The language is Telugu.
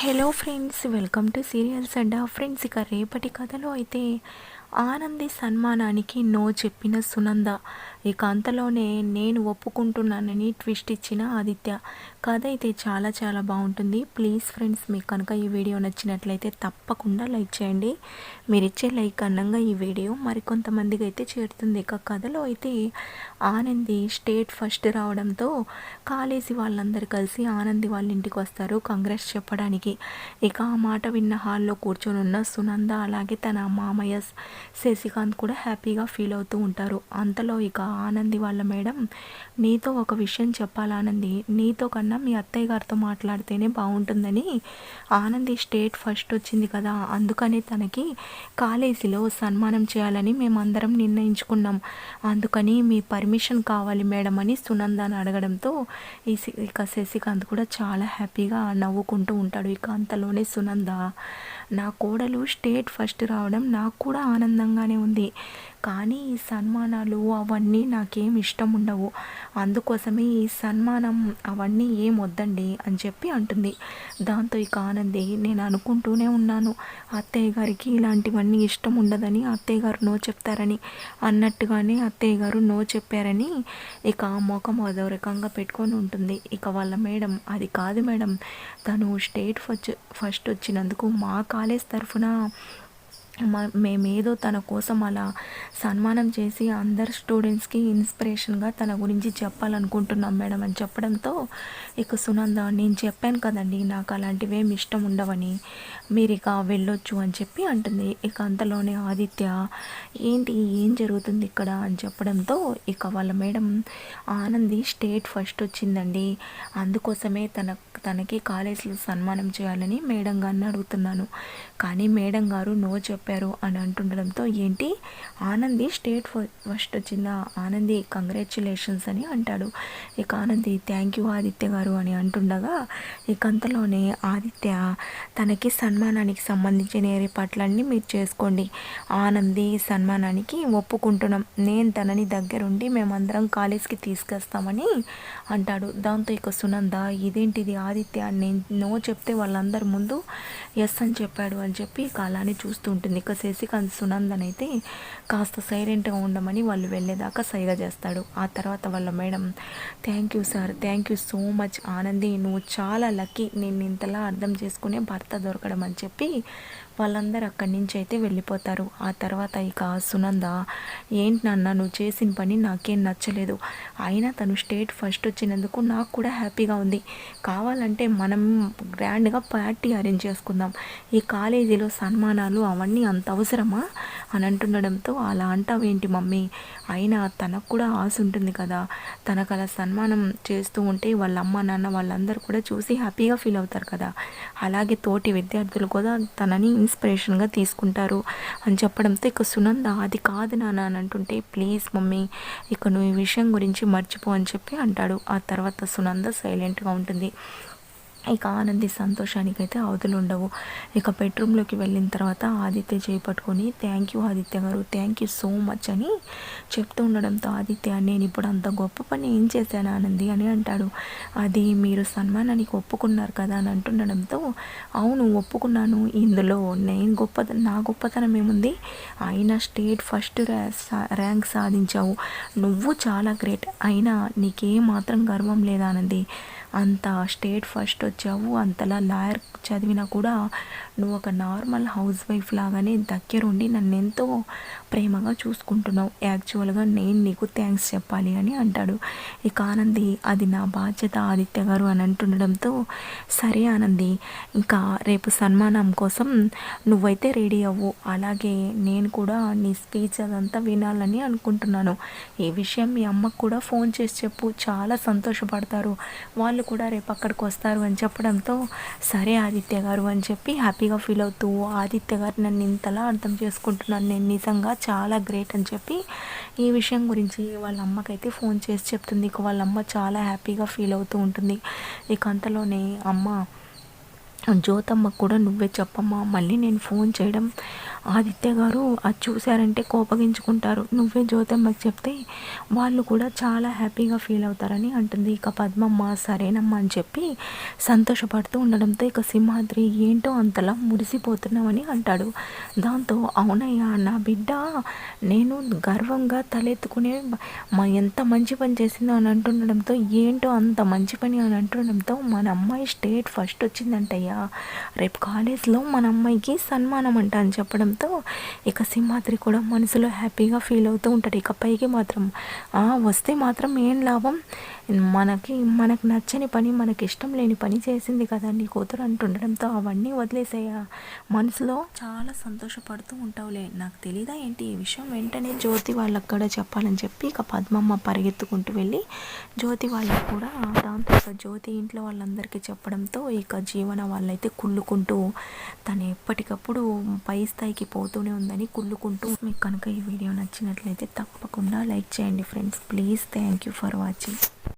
Hello friends welcome to serials and friends ఇక రేపటి కథలో అయితే ఆనంది సన్మానానికి నో చెప్పిన సునంద. ఇక అంతలోనే నేను ఒప్పుకుంటున్నానని ట్విస్ట్ ఇచ్చిన ఆదిత్య. కథ అయితే చాలా చాలా బాగుంటుంది. ప్లీజ్ ఫ్రెండ్స్ మీకు కనుక ఈ వీడియో నచ్చినట్లయితే తప్పకుండా లైక్ చేయండి. మీరు ఇచ్చే లైక్ అన్నంగా ఈ వీడియో మరికొంతమందికి అయితే చేరుతుంది. ఇక కథలో అయితే ఆనంది స్టేట్ ఫస్ట్ రావడంతో కాలేజీ వాళ్ళందరూ కలిసి ఆనంది వాళ్ళ ఇంటికి వస్తారు. కాంగ్రెస్ చెప్పడానికి. ఇక ఆ మాట విన్న హాల్లో కూర్చొని ఉన్న సునంద అలాగే తన మామయ్య శశికాంత్ కూడా హ్యాపీగా ఫీల్ అవుతూ ఉంటారు. అంతలో ఇక ఆనంది వాళ్ళ మేడం నీతో ఒక విషయం చెప్పాలి ఆనంది నీతో కన్నా మీ అత్తయ్య గారితో మాట్లాడితేనే బాగుంటుందని ఆనంది స్టేట్ ఫస్ట్ వచ్చింది కదా అందుకని తనకి కాలేజీలో సన్మానం చేయాలని మేమందరం నిర్ణయించుకున్నాం. అందుకని మీ పర్మిషన్ కావాలి మేడం అని సునందాన్ని అడగడంతో ఈ ఇక శశికాంత్ కూడా చాలా హ్యాపీగా నవ్వుకుంటూ ఉంటాడు ఇక అంతలోనే సునంద. నా కోడలు స్టేట్ ఫస్ట్ రావడం నాకు కూడా ఆనందంగానే ఉంది. కానీ ఈ సన్మానాలు అవన్నీ నాకేం ఇష్టం ఉండవు. అందుకోసమే ఈ సన్మానం అవన్నీ ఏం వద్దండి అని చెప్పి అంటుంది. దాంతో ఇక ఆనంది నేను అనుకుంటూనే ఉన్నాను. అత్తయ్య గారికి ఇలాంటివన్నీ ఇష్టం ఉండదని అత్తయ్య గారు నో చెప్తారని. అన్నట్టుగానే అత్తయ్య గారు నో చెప్పారని ఇక ఆ ముఖం అదో రకంగా పెట్టుకొని ఉంటుంది. ఇక వాళ్ళ మేడం అది కాదు మేడం తను స్టేట్ ఫస్ట్ ఫస్ట్ వచ్చినందుకు మాకు కాలేజ్ తరఫున మేమేదో తన కోసం అలా సన్మానం చేసి అందరు స్టూడెంట్స్కి ఇన్స్పిరేషన్గా తన గురించి చెప్పాలనుకుంటున్నాం మేడం అని చెప్పడంతో ఇక సునంద నేను చెప్పాను కదండి నాకు అలాంటివి ఏమి ఇష్టం ఉండవని మీరు ఇక వెళ్ళొచ్చు అని చెప్పి అంటుంది. ఇక అంతలోనే ఆదిత్య ఏంటి ఏం జరుగుతుంది ఇక్కడ? అని చెప్పడంతో ఇక వాళ్ళ మేడం ఆనంది స్టేట్ ఫస్ట్ వచ్చిందండి అందుకోసమే తన తనకి కాలేజీలో సన్మానం చేయాలని మేడం గారిని అడుగుతున్నాను. కానీ మేడం గారు నో చెప్పారు అని అంటుండడంతో ఏంటి? ఆనంది స్టేట్ ఫస్ట్ వచ్చిందా ఆనంది కంగ్రాచులేషన్స్ అని అంటాడు. ఇక ఆనంది థ్యాంక్ యూ ఆదిత్య గారు అని అంటుండగా ఇక అంతలోనే ఆదిత్య తనకి సన్మానానికి సంబంధించిన ఏర్పాట్లన్నీ మీరు చేసుకోండి. ఆనంది సన్మానానికి ఒప్పుకుంటున్నాం. నేను తనని దగ్గరుండి మేమందరం కాలేజ్కి తీసుకొస్తామని అంటాడు. దాంతో ఇక సునంద ఇదేంటిది ఆదిత్య? నేను నో చెప్తే వాళ్ళందరి ముందు ఎస్ అని చెప్పాడు అని చెప్పి ఇక అలానే చూస్తూ ఉంటుంది. ఇక సునందనైతే సునందన్ అయితే కాస్త సైలెంట్గా ఉండమని వాళ్ళు వెళ్ళేదాకా సైగ చేస్తాడు. ఆ తర్వాత వాళ్ళ madam thank you sir thank you so much Anandi నువ్వు చాలా లక్కీ నేను ఇంతలా అర్థం చేసుకునే భర్త దొరకడం అని చెప్పి వాళ్ళందరూ అక్కడి నుంచి అయితే వెళ్ళిపోతారు. ఆ తర్వాత ఇక సునంద ఏంటి నాన్న నువ్వు చేసిన పని నాకేం నచ్చలేదు. అయినా తను స్టేట్ ఫస్ట్ వచ్చినందుకు నాకు కూడా హ్యాపీగా ఉంది. కావాలంటే మనం గ్రాండ్గా పార్టీ అరేంజ్ చేసుకుందాం. ఈ కాలేజీలో సన్మానాలు అవన్నీ అంత అవసరమా? అని అంటుండడంతో అలా అంటావేంటి మమ్మీ? అయినా తనకు కూడా ఆశ ఉంటుంది కదా? తనకు అలా సన్మానం చేస్తూ ఉంటే వాళ్ళ అమ్మ నాన్న వాళ్ళందరూ కూడా చూసి హ్యాపీగా ఫీల్ అవుతారు కదా? అలాగే తోటి విద్యార్థులు కూడా తనని ఇన్స్పిరేషన్గా తీసుకుంటారు. అని చెప్పడంతో ఇక సునంద అది కాదు నాన్న అని అంటుంటే ప్లీజ్ మమ్మీ ఇక నువ్వు ఈ విషయం గురించి మర్చిపో అని చెప్పి అంటాడు. ఆ తర్వాత సునంద సైలెంట్గా ఉంటుంది. ఇక ఆనంది సంతోషానికి అయితే అవధులు ఉండవు. ఇక బెడ్రూమ్లోకి వెళ్ళిన తర్వాత Aditya చేపట్టుకొని thank you Aditya garu thank you so much అని చెప్తూ ఉండడంతో ఆదిత్య నేను ఇప్పుడు అంత గొప్ప పని ఏం చేశాను ఆనంది? అని అంటాడు. అది మీరు సన్మానానికి ఒప్పుకున్నారు కదా అని అంటుండడంతో అవును ఒప్పుకున్నాను. ఇందులో నేను గొప్ప నా గొప్పతనం ఏముంది? అయినా స్టేట్ ఫస్ట్ ర్యాంక్ సాధించావు. నువ్వు చాలా గ్రేట్. అయినా నీకే మాత్రం గర్వం లేదా ఆనంది? అంత స్టేట్ ఫస్ట్ వచ్చావు అంతలా లాయర్ చదివినా కూడా నువ్వు ఒక నార్మల్ హౌస్ వైఫ్ లాగానే దగ్గరుండి నన్ను ఎంతో ప్రేమగా చూసుకుంటున్నావు. యాక్చువల్గా నేను నీకు థ్యాంక్స్ చెప్పాలి అని అంటాడు. ఇక ఆనంది అది నా బాధ్యత ఆదిత్య గారు అని అంటుండడంతో సరే ఆనంది ఇంకా రేపు సన్మానం కోసం నువ్వైతే రెడీ అవ్వు. అలాగే నేను కూడా నీ స్పీచ్ అదంతా వినాలని అనుకుంటున్నాను. ఈ విషయం మీ అమ్మకు కూడా ఫోన్ చేసి చెప్పు. చాలా సంతోషపడతారు. వాళ్ళు కూడా రేపు అక్కడికి వస్తారు అని చెప్పడంతో సరే ఆదిత్య గారు అని చెప్పి హ్యాపీగా ఫీల్ అవుతూ ఆదిత్య గారు నన్ను ఇంతలా అర్థం చేసుకుంటున్నాను నేను నిజంగా చాలా గ్రేట్ అని చెప్పి ఈ విషయం గురించి వాళ్ళ అమ్మకైతే ఫోన్ చేసి చెప్తుంది. ఇక వాళ్ళ అమ్మ చాలా హ్యాపీగా ఫీల్ అవుతూ ఉంటుంది. ఇక అంతలోనే అమ్మ జ్యోతమ్మ కూడా నువ్వే చెప్పమ్మా మళ్ళీ నేను ఫోన్ చేయడం ఆదిత్య గారు అది చూశారంటే కోపగించుకుంటారు. నువ్వే జ్యోతమ్మకి చెప్తే వాళ్ళు కూడా చాలా హ్యాపీగా ఫీల్ అవుతారని అంటుంది. ఇక పద్మమ్మ సరేనమ్మా అని చెప్పి సంతోషపడుతూ ఉండడంతో ఇక సింహాద్రి ఏంటో అంతలా మురిసిపోతున్నామని అంటాడు. దాంతో అవునయ్యా నా బిడ్డ నేను గర్వంగా తలెత్తుకునే మా ఎంత మంచి పని చేసిందో అని అంటుండడంతో ఏంటో అంత మంచి పని అని అంటుండడంతో మన అమ్మాయి స్టేట్ ఫస్ట్ వచ్చిందంటయ్యా. రేపు కాలేజ్లో మన అమ్మాయికి సన్మానం అంట అని చెప్పడం చెప్పడంతో ఇక సింహాద్రి కూడా మనసులో హ్యాపీగా ఫీల్ అవుతూ ఉంటాడు. ఇక పైకి మాత్రం వస్తే మాత్రం ఏం లాభం? మనకి మనకు నచ్చని పని మనకి ఇష్టం లేని పని చేసింది కదా నీ కూతురు అంటుండడంతో అవన్నీ వదిలేసాయా. మనసులో చాలా సంతోషపడుతూ ఉంటావులే. నాకు తెలీదా ఏంటి? ఈ విషయం వెంటనే జ్యోతి వాళ్ళకి కూడా చెప్పాలని చెప్పి ఇక పద్మమ్మ పరిగెత్తుకుంటూ వెళ్ళి జ్యోతి వాళ్ళకి కూడా దాంతో ఇక జ్యోతి ఇంట్లో వాళ్ళందరికీ చెప్పడంతో ఇక జీవన వాళ్ళైతే కుళ్ళుకుంటూ తను ఎప్పటికప్పుడు పై స్థాయికి పోతూనే ఉందని కుళ్ళుకుంటూ మీకు కనుక ఈ వీడియో నచ్చినట్లయితే తప్పకుండా లైక్ చేయండి friends. Please thank you for watching.